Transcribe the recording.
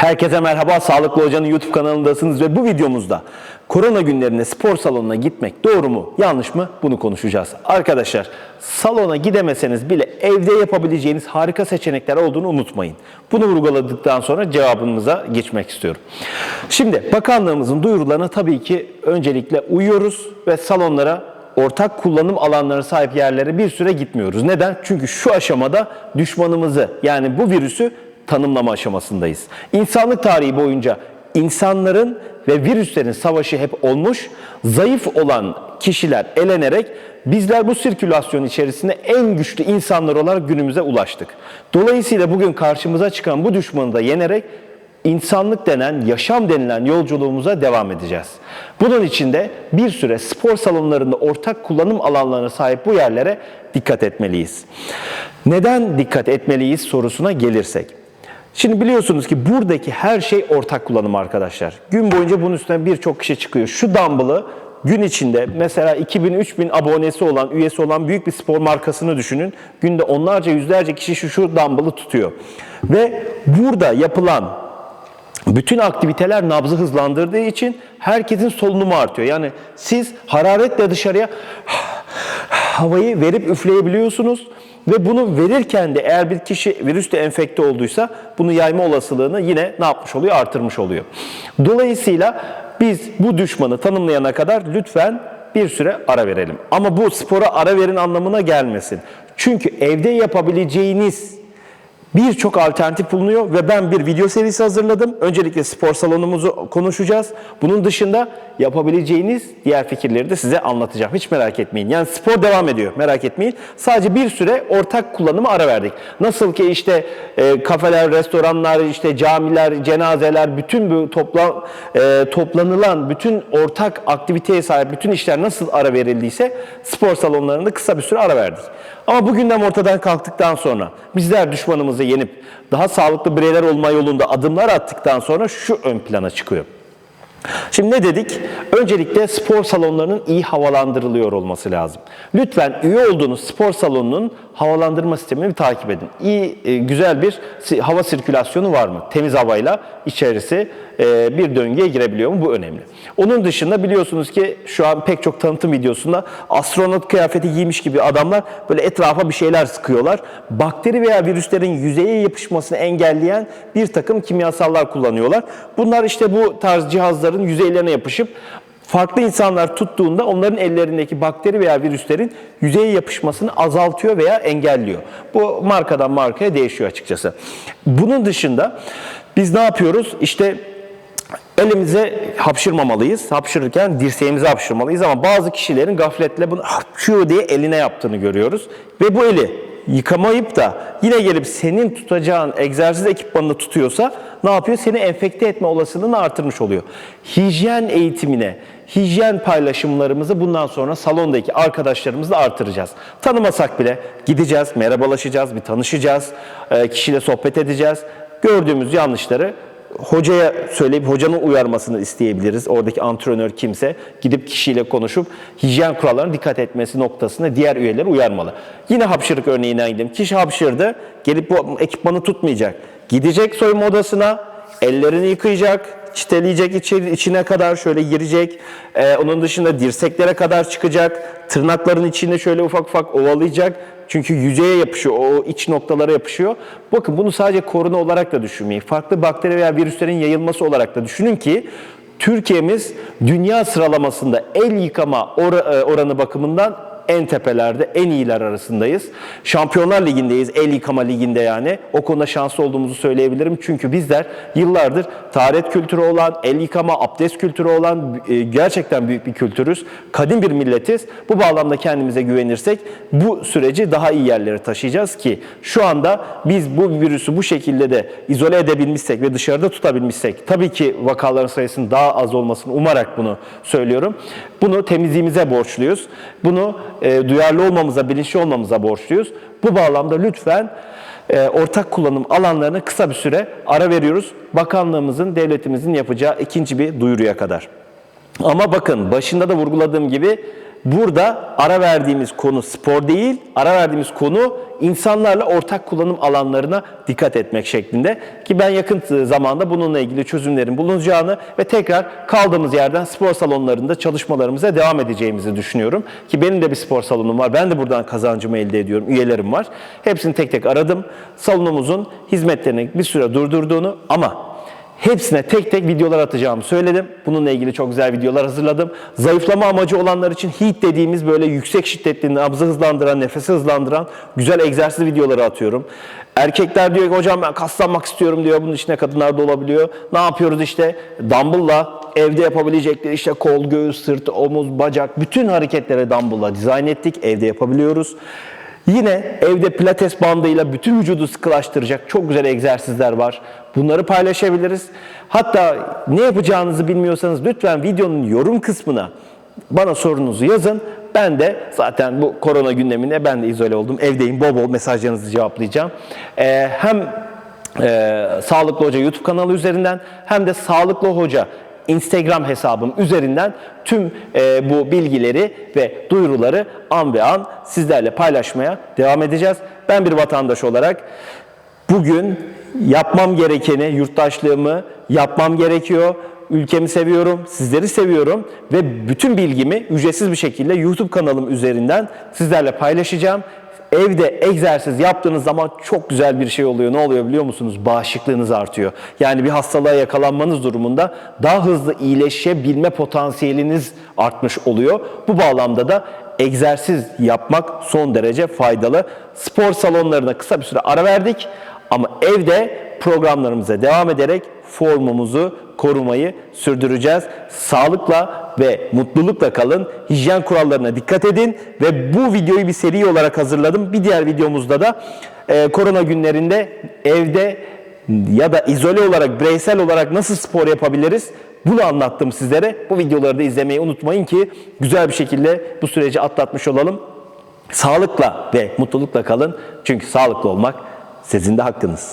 Herkese merhaba, Sağlıklı Hoca'nın YouTube kanalındasınız ve bu videomuzda korona günlerinde spor salonuna gitmek doğru mu, yanlış mı bunu konuşacağız. Arkadaşlar, salona gidemeseniz bile evde yapabileceğiniz harika seçenekler olduğunu unutmayın. Bunu vurguladıktan sonra cevabımıza geçmek istiyorum. Şimdi bakanlığımızın duyurularına tabii ki öncelikle uyuyoruz ve salonlara ortak kullanım alanları sahip yerlere bir süre gitmiyoruz. Neden? Çünkü şu aşamada düşmanımızı yani bu virüsü tanımlama aşamasındayız. İnsanlık tarihi boyunca insanların ve virüslerin savaşı hep olmuş, zayıf olan kişiler elenerek bizler bu sirkülasyon içerisinde en güçlü insanlar olarak günümüze ulaştık. Dolayısıyla bugün karşımıza çıkan bu düşmanı da yenerek insanlık denen, yaşam denilen yolculuğumuza devam edeceğiz. Bunun için de bir süre spor salonlarında ortak kullanım alanlarına sahip bu yerlere dikkat etmeliyiz. Neden dikkat etmeliyiz sorusuna gelirsek. Şimdi biliyorsunuz ki buradaki her şey ortak kullanım arkadaşlar. Gün boyunca bunun üstüne birçok kişi çıkıyor. Şu dumbbell'ı gün içinde mesela 2000-3000 abonesi olan, üyesi olan büyük bir spor markasını düşünün. Günde onlarca, yüzlerce kişi şu, şu dumbbell'ı tutuyor. Ve burada yapılan bütün aktiviteler nabzı hızlandırdığı için herkesin solunumu artıyor. Yani siz hararetle dışarıya havayı verip üfleyebiliyorsunuz ve bunu verirken de eğer bir kişi virüsle enfekte olduysa bunu yayma olasılığını yine ne yapmış oluyor? Artırmış oluyor. Dolayısıyla biz bu düşmanı tanımlayana kadar lütfen bir süre ara verelim. Ama bu spora ara verin anlamına gelmesin. Çünkü evde yapabileceğiniz birçok alternatif bulunuyor ve ben bir video serisi hazırladım. Öncelikle spor salonumuzu konuşacağız. Bunun dışında yapabileceğiniz diğer fikirleri de size anlatacağım. Hiç merak etmeyin. Yani spor devam ediyor. Merak etmeyin. Sadece bir süre ortak kullanıma ara verdik. Nasıl ki işte e, kafeler, restoranlar, işte camiler, cenazeler, bütün bu topla, e, toplanılan bütün ortak aktiviteye sahip bütün işler nasıl ara verildiyse spor salonlarında kısa bir süre ara verdik. Ama bu gündem ortadan kalktıktan sonra bizler düşmanımızı yenip daha sağlıklı bireyler olma yolunda adımlar attıktan sonra şu ön plana çıkıyor. Şimdi ne dedik? Öncelikle spor salonlarının iyi havalandırılıyor olması lazım. Lütfen üye olduğunuz spor salonunun havalandırma sistemini takip edin. İyi, e, güzel bir hava sirkülasyonu var mı? Temiz havayla içerisi e, bir döngüye girebiliyor mu? Bu önemli. Onun dışında biliyorsunuz ki şu an pek çok tanıtım videosunda astronot kıyafeti giymiş gibi adamlar böyle etrafa bir şeyler sıkıyorlar. Bakteri veya virüslerin yüzeye yapışmasını engelleyen bir takım kimyasallar kullanıyorlar. Bunlar işte bu tarz cihazların yüzeylerine yapışıp farklı insanlar tuttuğunda onların ellerindeki bakteri veya virüslerin yüzeye yapışmasını azaltıyor veya engelliyor. Bu markadan markaya değişiyor açıkçası. Bunun dışında biz ne yapıyoruz? İşte elimize hapşırmamalıyız. Hapşırırken dirseğimize hapşırmalıyız ama bazı kişilerin gafletle bunu hapşıyor diye eline yaptığını görüyoruz. Ve bu eli yıkamayıp da yine gelip senin tutacağın egzersiz ekipmanını tutuyorsa ne yapıyor? Seni enfekte etme olasılığını artırmış oluyor. Hijyen eğitimine, hijyen paylaşımlarımızı bundan sonra salondaki arkadaşlarımızla artıracağız. Tanımasak bile gideceğiz, merhabalaşacağız, bir tanışacağız, e, kişiyle sohbet edeceğiz. Gördüğümüz yanlışları hocaya söyleyip hocanın uyarmasını isteyebiliriz. Oradaki antrenör kimse gidip kişiyle konuşup hijyen kurallarına dikkat etmesi noktasında diğer üyeleri uyarmalı. Yine hapşırık örneğinden gidelim. Kişi hapşırdı, gelip bu ekipmanı tutmayacak. Gidecek soyunma odasına, ellerini yıkayacak, çiteleyecek içine kadar şöyle girecek. Ee, onun dışında dirseklere kadar çıkacak. Tırnakların içinde şöyle ufak ufak ovalayacak. Çünkü yüzeye yapışıyor, o iç noktalara yapışıyor. Bakın bunu sadece korona olarak da düşünmeyin. Farklı bakteri veya virüslerin yayılması olarak da düşünün ki Türkiye'miz dünya sıralamasında el yıkama e, oranı bakımından en tepelerde, en iyiler arasındayız. Şampiyonlar Ligi'ndeyiz, el yıkama liginde yani. O konuda şanslı olduğumuzu söyleyebilirim. Çünkü bizler yıllardır taharet kültürü olan, el yıkama, abdest kültürü olan e, gerçekten büyük bir kültürüz. Kadim bir milletiz. Bu bağlamda kendimize güvenirsek bu süreci daha iyi yerlere taşıyacağız ki şu anda biz bu virüsü bu şekilde de izole edebilmişsek ve dışarıda tutabilmişsek tabii ki vakaların sayısının daha az olmasını umarak bunu söylüyorum. Bunu temizliğimize borçluyuz. Bunu e, duyarlı olmamıza, bilinçli olmamıza borçluyuz. Bu bağlamda lütfen e, ortak kullanım alanlarına kısa bir süre ara veriyoruz. Bakanlığımızın, devletimizin yapacağı ikinci bir duyuruya kadar. Ama bakın başında da vurguladığım gibi Burada ara verdiğimiz konu spor değil, ara verdiğimiz konu insanlarla ortak kullanım alanlarına dikkat etmek şeklinde. Ki ben yakın zamanda bununla ilgili çözümlerin bulunacağını ve tekrar kaldığımız yerden spor salonlarında çalışmalarımıza devam edeceğimizi düşünüyorum. Ki benim de bir spor salonum var. Ben de buradan kazancımı elde ediyorum. Üyelerim var. Hepsini tek tek aradım. Salonumuzun hizmetlerini bir süre durdurduğunu ama Hepsine tek tek videolar atacağımı söyledim. Bununla ilgili çok güzel videolar hazırladım. Zayıflama amacı olanlar için HEAT dediğimiz böyle yüksek şiddetli nabzı hızlandıran, nefesi hızlandıran güzel egzersiz videoları atıyorum. Erkekler diyor ki hocam ben kaslanmak istiyorum diyor. Bunun içine kadınlar da olabiliyor. Ne yapıyoruz işte? Dumbbell'la evde yapabilecekleri işte kol, göğüs, sırt, omuz, bacak bütün hareketlere dumbbell'la dizayn ettik. Evde yapabiliyoruz. Yine evde pilates bandıyla bütün vücudu sıkılaştıracak çok güzel egzersizler var. Bunları paylaşabiliriz. Hatta ne yapacağınızı bilmiyorsanız lütfen videonun yorum kısmına bana sorunuzu yazın. Ben de zaten bu korona gündeminde ben de izole oldum. Evdeyim bol bol mesajlarınızı cevaplayacağım. Ee, hem e, Sağlıklı Hoca YouTube kanalı üzerinden hem de Sağlıklı Hoca Instagram hesabım üzerinden tüm e, bu bilgileri ve duyuruları an be an sizlerle paylaşmaya devam edeceğiz. Ben bir vatandaş olarak bugün yapmam gerekeni, yurttaşlığımı yapmam gerekiyor. Ülkemi seviyorum, sizleri seviyorum ve bütün bilgimi ücretsiz bir şekilde YouTube kanalım üzerinden sizlerle paylaşacağım. Evde egzersiz yaptığınız zaman çok güzel bir şey oluyor. Ne oluyor biliyor musunuz? Bağışıklığınız artıyor. Yani bir hastalığa yakalanmanız durumunda daha hızlı iyileşebilme potansiyeliniz artmış oluyor. Bu bağlamda da egzersiz yapmak son derece faydalı. Spor salonlarına kısa bir süre ara verdik ama evde programlarımıza devam ederek formumuzu korumayı sürdüreceğiz. Sağlıkla ve mutlulukla kalın. Hijyen kurallarına dikkat edin ve bu videoyu bir seri olarak hazırladım. Bir diğer videomuzda da e, korona günlerinde evde ya da izole olarak, bireysel olarak nasıl spor yapabiliriz? Bunu anlattım sizlere. Bu videoları da izlemeyi unutmayın ki güzel bir şekilde bu süreci atlatmış olalım. Sağlıkla ve mutlulukla kalın. Çünkü sağlıklı olmak sizin de hakkınız.